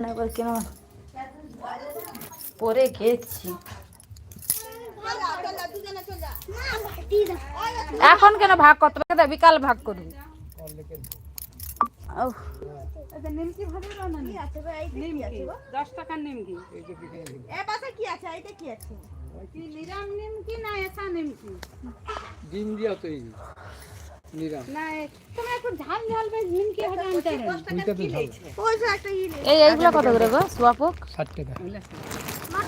কেন পরে গেছি। এখন কেন ভাগ করতে হবে বিকাল ভাগ করবি উফ, নিমকি ভালো বানানি দশ টাকার নিমকি কি নিরাম নিমকি না এসা নিমকি? ডিম দিয়া তৈরি নিরাম না এ- তুমি একটু ঝাল ঝাল বেশ নিমকি হলে আনতে হবে। ওইটা তো ঝাল এই এইগুলো কত করে গো? সোয়াপক ষাট টাকা।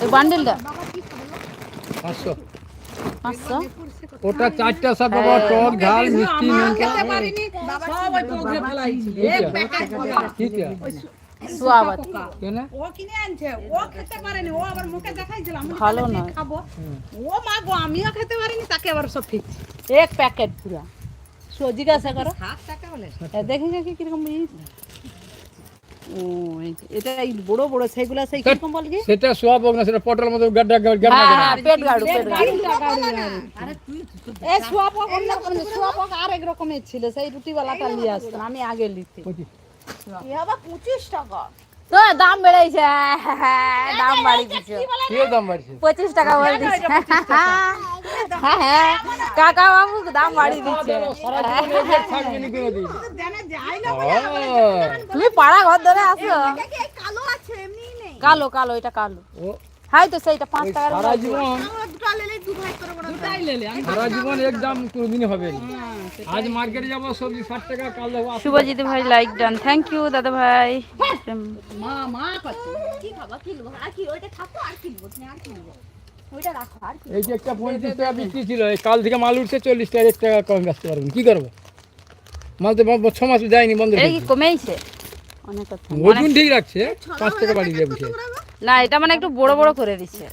এই বান্ডিলটা? পাঁচশো। পাঁচশো? ওটা চারটা সব বাবা টক ঝাল মিষ্টি লঙ্কা কিটা সোয়াবাতি কেন? ও কিনে আনছে ও খেতে পারেনি ও আবার মুখে দেখাইছিলাম আমি ভালো তাহলে খাব। ও মা গো আমিও খেতে পারিনি তাকে আবার সব ঠিক এক প্যাকেট পুরা। সো জিজ্ঞাসা করো। টাকা দেখি দেখি কীরকম। ও এটা এই বড় বড় সেইগুলো সেই কীরকম বল কি? সেটা সোয়াব না সেটা পটল মতো গাড্ডা গাড্ডা হ্যাঁ পেট গাড়ু পেট গাড়ু। এ অন্য রকম রকমের ছিল সেই রুটিওয়ালাটা নিয়ে আসতাম আমি আগে লিখতে তো দাম বেড়েছে দাম বাড়ি দিচ্ছে কি দাম বাড়ছে পঁচিশ টাকা বলে দিচ্ছে হ্যাঁ হ্যাঁ কাকা বাবু দাম বাড়ি দিচ্ছে সারা জীবন এই রেট থাকবে না কোনোদিন আহ, তুমি পাড়া ঘর ধরে আসো কালো কালো এটা কালো ও হাই তো সেইটা পাঁচ ওই টাকার সারা জীবন দুটাই লেলে আমি সারা জীবন এক দাম কোনোদিনই হবে না আজ মার্কেটে যাব সবজি ষাট টাকা কাল যাব আশি শুভজিৎ ভাই লাইক ডান থ্যাংক ইউ দাদা ভাই মা মা করছে এই যে একটা পঁয়ত্রিশ টাকা বিক্রি ছিল? কাল থেকে মাল উঠছে চল্লিশ টাকা এক টাকা কম বেচতে পারবেন কি করব? মাল তো ছ মাস যায়নি বন্ধ এই কমেইছে? ওজন ঠিক রাখছে? পাঁচ টাকা বাড়িয়ে দিয়ে বুঝে না এটা মানে একটু বড় বড় করে দিচ্ছে।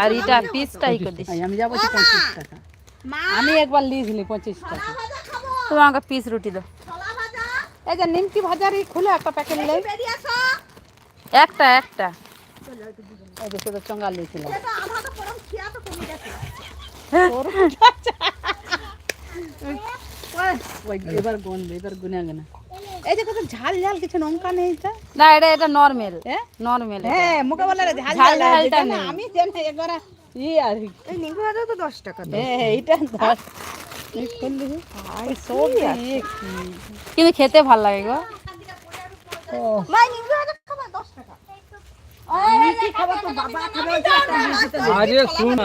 আর এটা পিসটাই করে দিচ্ছে। আমি যাব পঁচিশ টাকা। আমি একবার লিয়েছিলি পঁচিশ টাকা। তুমি আমাকে পিস রুটি দাও। এই যে নিমকি ভাজারি খুলে একটা প্যাকেট লে একটা একটা। এই যে শুধু চঙ্গা লিয়েছিলাম এবার গুনবে এবার গুনে গুনে এই যে কত ঝাল ঝাল কিছু লঙ্কা নেই এটা না এটা এটা নরমেল হ্যাঁ? নরমেল হ্যাঁ মুখে বলে ঝাল ঝাল ঝাল ঝালটা ঝালটা আমি জানি একবার ই আর এই নিমকি ভাজা তো 10 টাকা হ্যাঁ এইটা দশ। এই খুললি আর সব আছে। কিন্তু খেতে ভালো লাগে গো। আরে শোন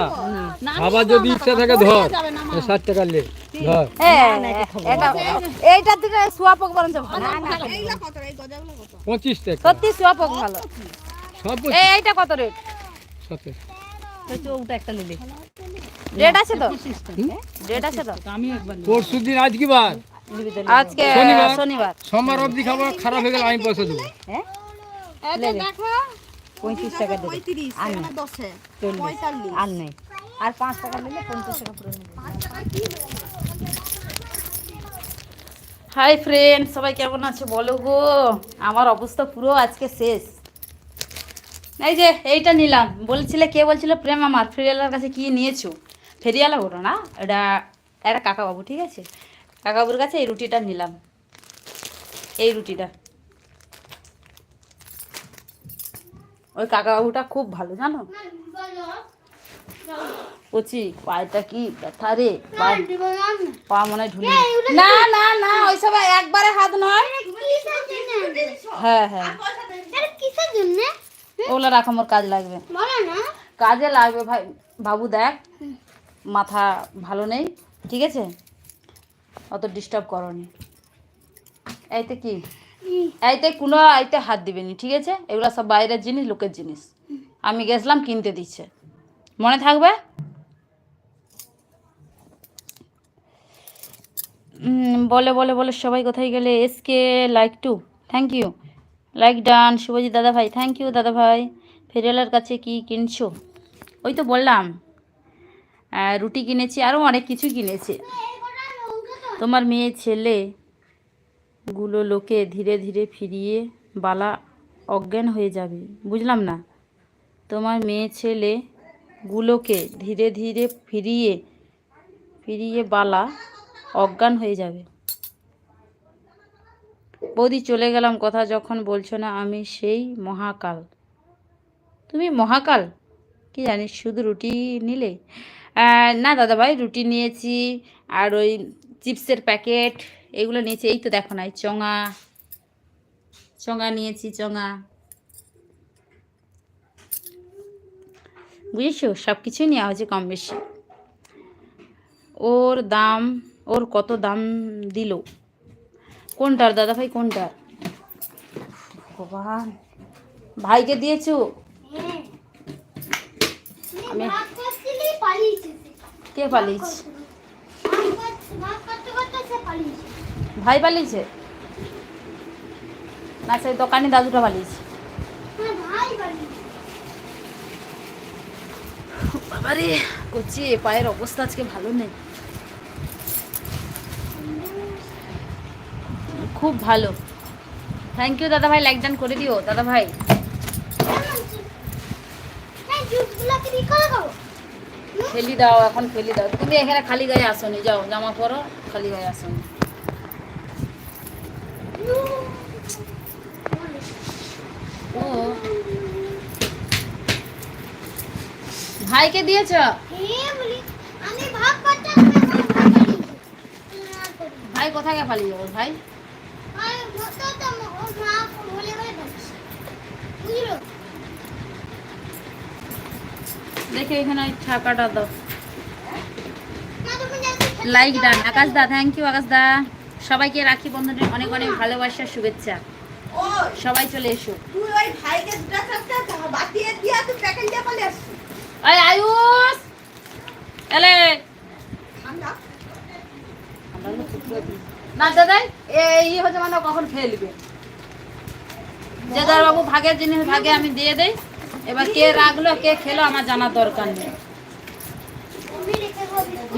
আবার যদি ইচ্ছা থাকে ধর ষাট টাকা লে ধর হ্যাঁ এইটার থেকে সোয়াপক বরঞ্চ পঁচিশ টাকা সত্যি সোয়াপক ভালো এইটা কত রেট সতেরো ওটা একটা লিলি রেট আছে তো রেট আছে তো আমি একবার পরশু দিন আজ কি বার আজকে শনিবার। শনিবার সোমবার খাবার খারাপ হয়ে গেলে আমি পয়সা দেবো হ্যাঁ পঁয়ত্রিশ টাকা দেবে। আর নেই। চল্লিশ। আর নেই। আর পাঁচ টাকা নিলে পঞ্চাশ টাকা পুরো হাই ফ্রেন্ড সবাই কেমন আছে বলো গো? আমার অবস্থা পুরো আজকে শেষ। এই যে এইটা নিলাম। বলছিলে কে বলছিল? প্রেম আমার ফেরিয়ালার কাছে কি নিয়েছো? ফেরিয়ালা বলো না এটা একটা কাকাবাবু ঠিক আছে? কাকাবাবুর কাছে এই রুটিটা নিলাম। এই রুটিটা। ওই কাকাবাবুটা খুব ভালো জানো? কচি পায়েটা কি ব্যথা রে? পা মনে হয় ঢুলে না না না ওইসব একবারে হাত নয়। হ্যাঁ হ্যাঁ। ওগুলো রাখ আমার কাজ লাগবে। কাজে লাগবে ভাই। বাবু দেখ মাথা ভালো নেই ঠিক আছে? অত ডিস্টার্ব করনি। এইতে কি? এইতে কোনো এইতে হাত দিবেনি, ঠিক আছে? এগুলো সব বাইরের জিনিস, লোকের জিনিস। আমি গেছিলাম, কিনতে দিচ্ছে। মনে থাকবে? বলে বলে বলে সবাই কোথায় গেলে? SK like to thank you like done Subhajit দাদা ভাই থ্যাংক ইউ দাদা ভাই। ফেরিয়ালার কাছে কি কিনছো? ওই তো বললাম। রুটি কিনেছি আরও অনেক কিছু কিনেছি। তোমার মেয়ে, ছেলে। গুলো লোকে ধীরে ধীরে ফিরিয়ে বালা অজ্ঞান হয়ে যাবে। বুঝলাম না? তোমার মেয়ে ছেলে গুলোকে ধীরে ধীরে ফিরিয়ে ফিরিয়ে বালা অজ্ঞান হয়ে যাবে। বৌদি, চলে গেলাম কথা যখন বলছো না, আমি সেই মহাকাল। তুমি মহাকাল? কি জানিস, শুধু রুটি নিলে? না দাদা ভাই, রুটি নিয়েছি, আর ওই চিপসের প্যাকেট, এগুলো নিয়েছি। এই তো দেখো না চঙা চঙা নিয়েছি, চঙা। বুঝেছ? সব কিছুই নেওয়া হয়েছে কম বেশি। ওর দাম, ওর কত দাম দিল? কোনটার দাদা ভাই, কোনটার? ভাইকে দিয়েছ? আমি কে পালিয়েছে? ভাই পালিয়েছে? না সেই দোকানি দাদুটা পালিয়েছে। বাবারে করছি এ পায়ের অবস্থা আজকে ভালো নেই। খুব ভালো। থ্যাংক ইউ দাদা ভাই লাইক ডান করে দিও। দাদা ভাই ফেলি দাও, এখন ফেলি দাও। তুমি এখানে খালি গায়ে আসনি, যাও, জামা পরো, খালি গায়ে আসনি। ও। ভাইকে দিয়েছ? ভাই কোথায় পালিয়ে যাব? ভাই? দেখে এখানে ওই ছাকাটা দাও। লাইক ডান আকাশ দা থ্যাংক ইউ আকাশ দা। সবাইকে রাখি বন্ধনের অনেক অনেক ভালোবাসা শুভেচ্ছা। সবাই চলে এসো। ওই আয়ুষ! এলে। না দাদাই এই হচ্ছে মানে কখন ফেলবে? জেদার বাবু ভাগের জিনিস ভাগে আমি দিয়ে দেই। এবার কে রাখল কে খেলো, আমার জানার দরকার নেই।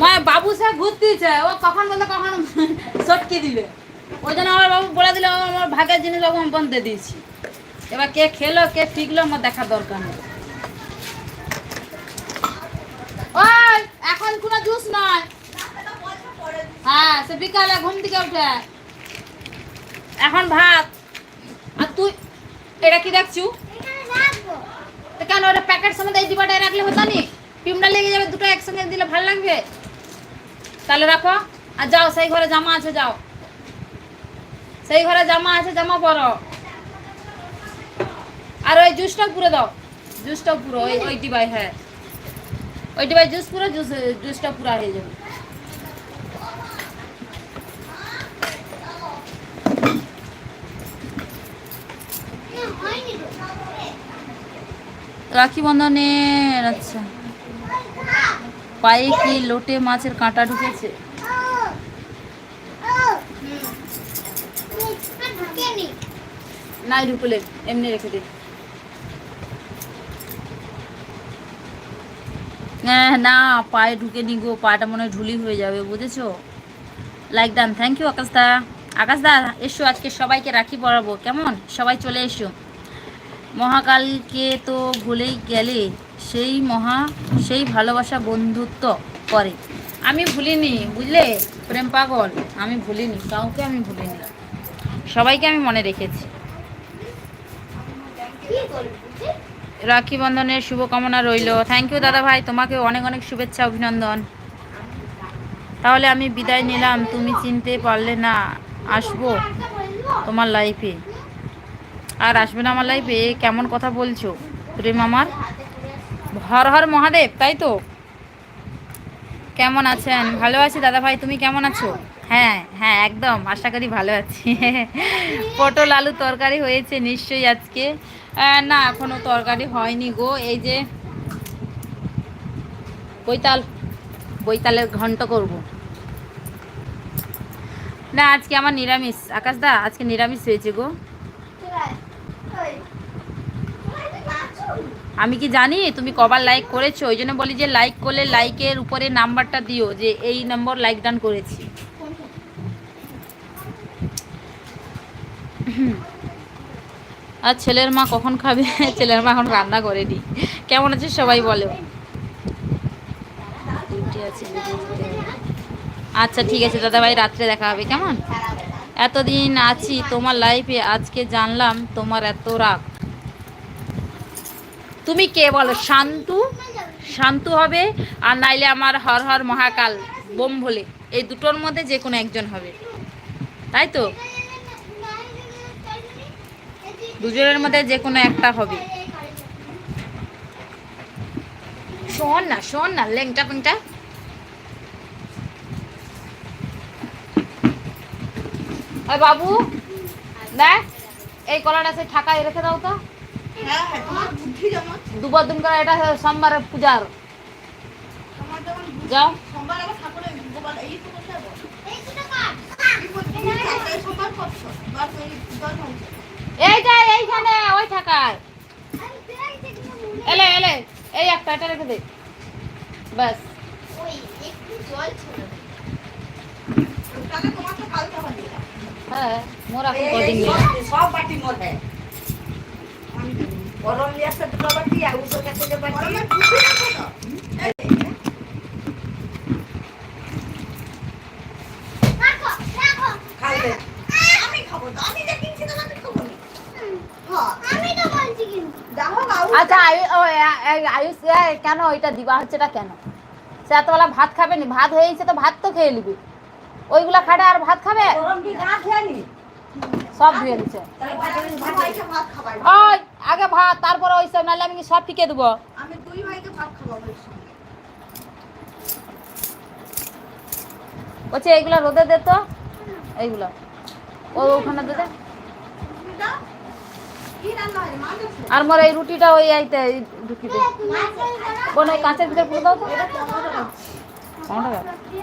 মা বাবু সে ঘুরতেছে, ও কখন বলতে কখন সটকি দিবে। ওই জন্য আমার বাবু বলে দিলে আমার ভাগের জিনিস আমি বন্ধ দিয়েছি। এবার কে খেলো, কে ফিকলো আমার দেখার দরকার নেই। ওই, এখন কোনো জুস নয়। হ্যাঁ সে বিকালে ঘুম থেকে উঠে। এখন ভাত। আর তুই, এটা কি দেখছু? তো কেন ওটা প্যাকেট সময় এই ডিবাটায় রাখলে হতো নি? পিমটা লেগে যাবে, দুটো একসঙ্গে দিলে ভালো লাগবে? তাহলে রাখো। আর যাও, সেই ঘরে জামা আছে, যাও। সেই ঘরে জামা আছে, জামা পরো। আর ওই জুসটাও পুরো দাও। জুসটাও পুরো, ওই ওই ডিবাই হ্যাঁ। ওই ডিবাই জুস পুরো, জুস জুসটা পুরো হয়ে যাবে। রাখি বন্ধনে আচ্ছা। পায়ে কি লোটে মাছের কাঁটা ঢুকেছে? নাই ঢুকলে, এমনি রেখে দিন হ্যাঁ না, পায়ে ঢুকে নি গো, পাটা মনে হয় ঢুলি হয়ে যাবে, বুঝেছ? লাইক ডান থ্যাংক ইউ আকাশদা। আকাশদা, এসো, আজকে সবাইকে রাখি পরাবো, কেমন? সবাই চলে এসো। মহাকালকে তো ভুলেই গেলে সেই মহা, সেই ভালোবাসা বন্ধুত্ব করে। আমি ভুলিনি, বুঝলে? প্রেম পাগল, আমি ভুলিনি, কাউকে আমি ভুলিনি। সবাইকে আমি মনে রেখেছি। রাখি বন্ধনের শুভকামনা রইল। থ্যাংক ইউ দাদা ভাই তোমাকে অনেক অনেক শুভেচ্ছা, অভিনন্দন। তাহলে আমি বিদায় নিলাম। তুমি চিনতে পারলে না, আসব তোমার লাইফে আর আসবে না আমার লাইফে কেমন কথা বলছো? প্রেম আমার? হর হর মহাদেব, তাই তো? কেমন আছেন? ভালো আছি দাদা ভাই, তুমি কেমন আছো? হ্যাঁ হ্যাঁ একদম, আশা করি ভালো আছি। পটল আলু তরকারি হয়েছে নিশ্চয়ই আজকে। না, এখনও তরকারি হয়নি গো, এই যে বৈতাল, বৈতালের ঘন্ট করব। না, আজকে আমার নিরামিষ। আকাশ দা আজকে নিরামিষ হয়েছে গো। আমি কি জানি? তুমি কবার লাইক করেছ? ওই জন্য বলি যে লাইক করলে লাইকের উপরে নাম্বারটা দিও, যে এই নম্বর লাইক ডান করেছি। আর ছেলের মা কখন খাবে? ছেলের মা এখন রান্না করে করেনি। কেমন আছে সবাই বলো। আচ্ছা ঠিক আছে দাদা ভাই রাত্রে দেখা হবে, কেমন? এতদিন আছি তোমার লাইফে আজকে জানলাম তোমার এত রাগ। তুমি কে বলো? শান্তু? শান্তু হবে, আর নাইলে আমার হর হর মহাকাল, বোম ভোলে। এই দুটোর মধ্যে যে কোনো একজন হবে। তাই তো? দুজনের মধ্যে যে কোনো একটা হবে। শোন না শোন না লেংটা পেংটা ওই বাবু দেখ এই কলাটা সে ঠাকায় রেখে দাও তো। হ্যাঁ হ্যাঁ তোমার দুবার দিন করে এটা সোমবারের পূজার। যাও। সোমবার সোমবার এইটা এইখানে ওই ঠাকায় এলে এলে এই একটা এটা রেখে দে। ব্যাস তোমার তো কালকে হবে হ্যাঁ মোর এখন কদিন সব- সব বাটি মোর হ্যাঁ। গরম নিয়ে আসতে দুটো বাটি আর বাটি। আচ্ছা আয়ুষ কেন ওইটা দিবা হচ্ছে এটা কেন? সে এতবেলা ভাত খাবে নি? ভাত হয়েছে তো ভাত তো খেয়ে নিবি। ওইগুলা খাটে আর ভাত খাবে? সব ধুয়ে দিচ্ছে ওই আগে ভাত তারপরে ওই সব নাহলে আমি সব ফিকে দেবো? আমি দুই ভাইকে ভাত খাওয়াবো বলছে এইগুলা রোদে দে তো। এইগুলো। ও ওখানে দে আর মোর এই রুটিটা ওই আইতে ঢুকি দে বোন ওই কাঁচের ভিতরে পুরো দাও তো। পনেরো টাকা সতেরো টাকা লাগছে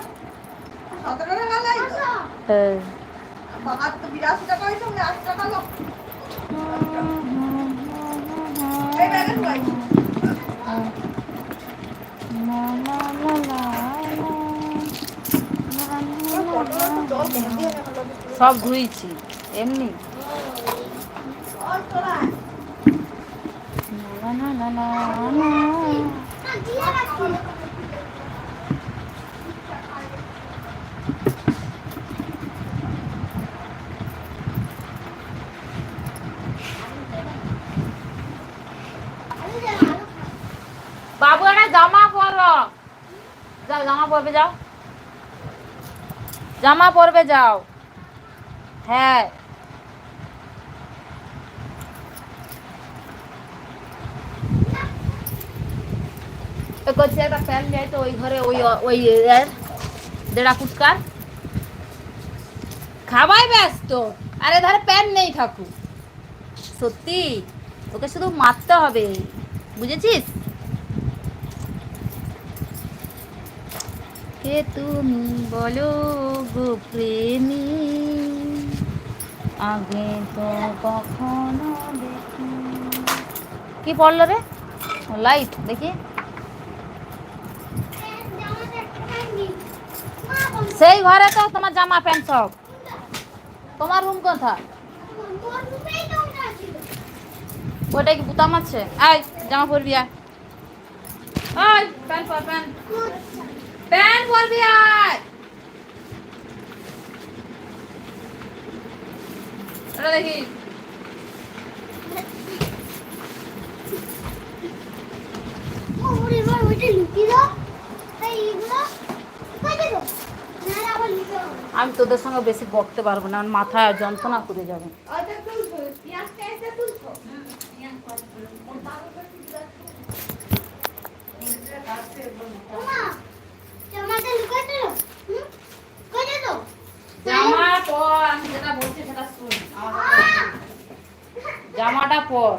হ্যাঁ সব ধুইছি এমনি। না, না, না, না, না। বাবু একটা জামা পরো যাও জামা পরবে, যাও। জামা পরবে, যাও। হ্যাঁ। তো ওই ঘরে ওই ওই ব্যস্ত। আরে ধারে প্যান্ট নেই সত্যি? ওকে শুধু মারতে হবে। বুঝেছিস? কে তুমি বলো গো প্রেমী। আগে তো কখনো দেখি। কি পড়ল রে? লাইট, দেখি। সেই ঘরে তো তোমার জামা প্যান্ট সব। তোমার রুম কোথায় ওটা কি বুতাম আছে? আয় জামা পরবি আয়। আয় প্যান্ট প্যান্ট। পরবি আয় এটা দেখি। আমি তোদের সঙ্গে বেশি বকতে পারব না আমার মাথায় যন্ত্রণা করে যাবে। ওইটা তুলছো পেঁয়াজটা এসে তুলছো জামা পর আমি যেটা বলছি সেটা শুন জামাটা পর।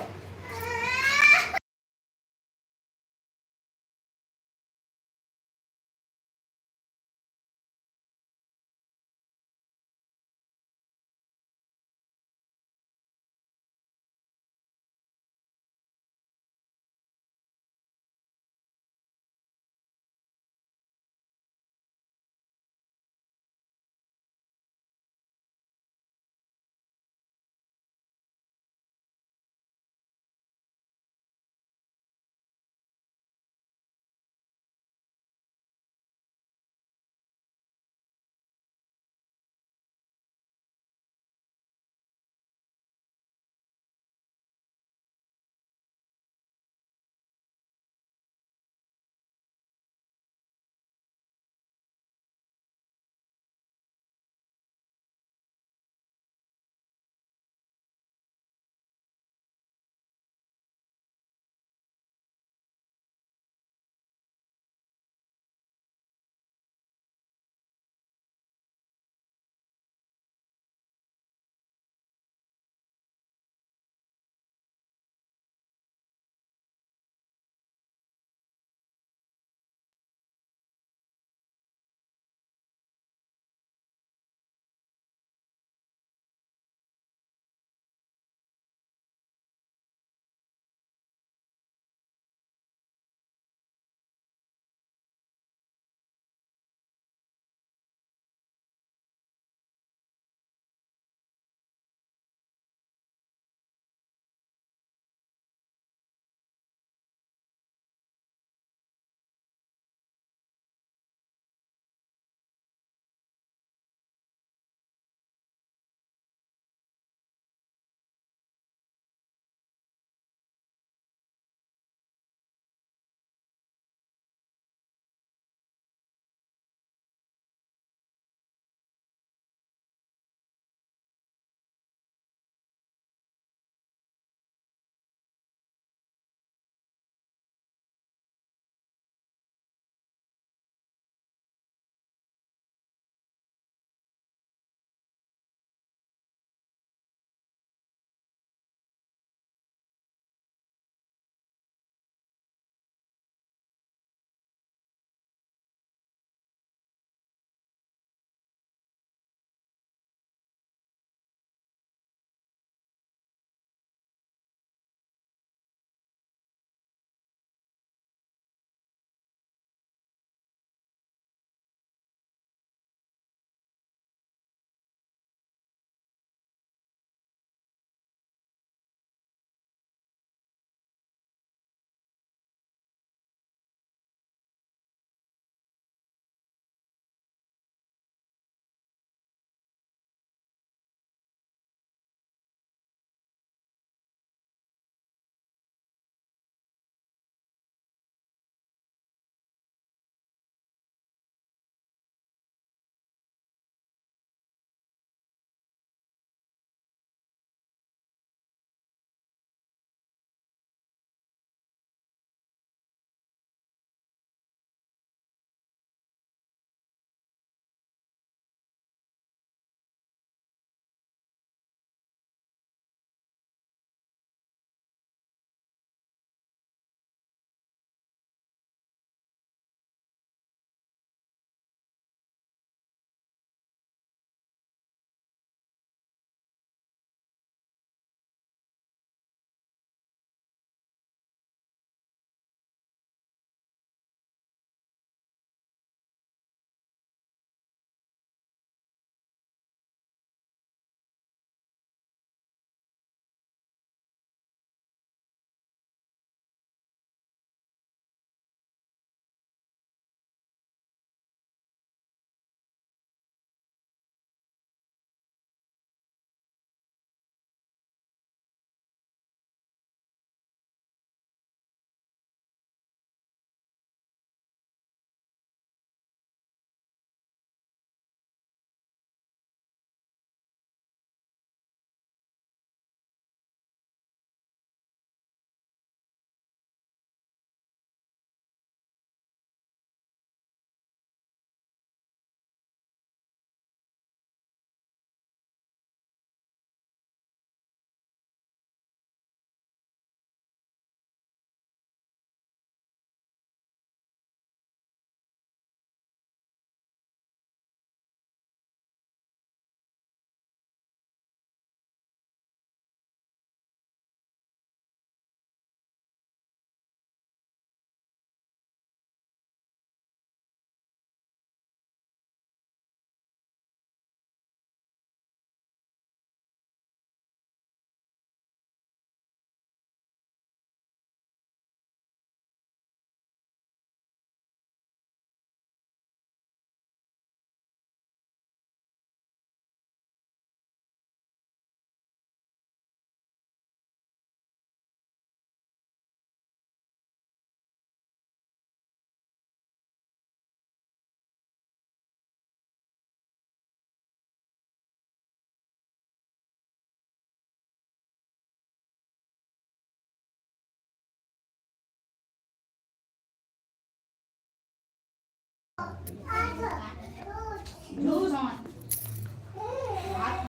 ঝুস আমার